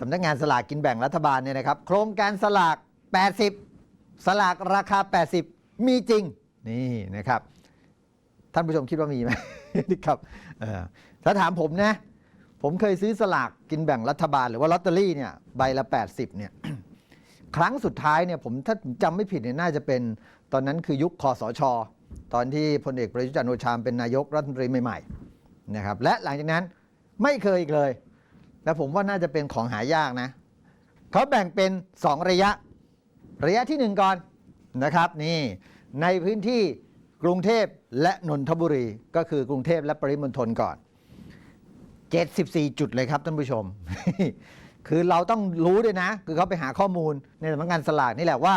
สำนักงานสลากกินแบ่งรัฐบาลเนี่ยนะครับ โครงการสลาก 80 สลากราคา 80 มีจริง นี่นะครับ ท่านผู้ชมคิดว่ามีไหม นี่ครับถ้าถามผมนะ ผมเคยซื้อสลากกินแบ่งรัฐบาลหรือว่าลอตเตอรี่เนี่ยใบละ 80 เนี่ย ครั้งสุดท้ายเนี่ยผมถ้าจำไม่ผิดเนี่ยน่าจะเป็นตอนนั้นคือยุคคอสช ตอนที่พลเอกประยุทธ์จันทร์โอชาเป็นนายกรัฐมนตรีใหม่ๆนะครับและหลังจากนั้นไม่เคยอีกเลย และผมว่าน่าจะเป็นของหายากนะเขาแบ่งเป็น 2 ระยะ ระยะที่ 1 ก่อนนะครับนี่ในพื้นที่กรุงเทพและนนทบุรี ก็คือกรุงเทพและปริมณฑลก่อน 74 จุดเลยครับท่านผู้ชม คือเราต้องรู้ด้วยนะ คือเขาไปหาข้อมูลในสำนักงานสลากนี่แหละว่า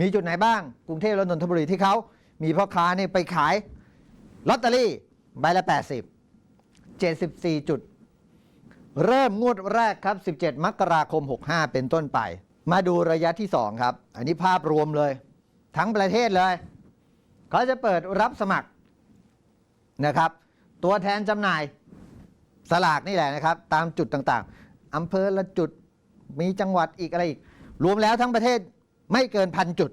มีจุดไหนบ้าง กรุงเทพและนนทบุรีที่เขามีพ่อค้าเนี่ยไปขายลอตเตอรี่ใบละ 80 74จุด เริ่มงวดแรกครับ 17 มกราคม 65 เป็นต้นไป มาดูระยะที่ 2 ครับ อันนี้ภาพรวมเลย ทั้งประเทศเลยเขาจะเปิดรับสมัครนะครับ ตัวแทนจำหน่ายสลากนี่แหละนะครับ ตามจุดต่างๆอำเภอละจุดมีจังหวัดอีกอะไรอีก รวมแล้วทั้งประเทศไม่เกินพันจุด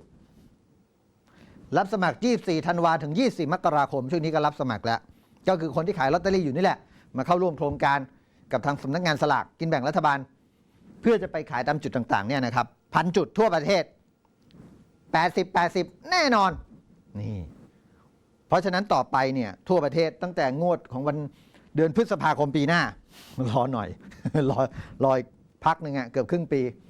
รับสมัคร 24 ธันวาถึง 24 มกราคมช่วงนี้ก็รับสมัครแล้ว ก็คือคนที่ขายลอตเตอรี่อยู่นี่แหละ มาเข้าร่วมโครงการ กับทางสำนักงานสลากกินแบ่งรัฐบาล เพื่อจะไปขายตามจุดต่างๆเนี่ยนะครับพันจุดทั่วประเทศ 80 80 แน่นอนนี่เพราะฉะนั้นต่อไปเนี่ยทั่วประเทศตั้งแต่งวดของวันเดือนพฤษภาคมปีหน้ารอหน่อย รอรอพักหนึ่งอะเกือบครึ่งปี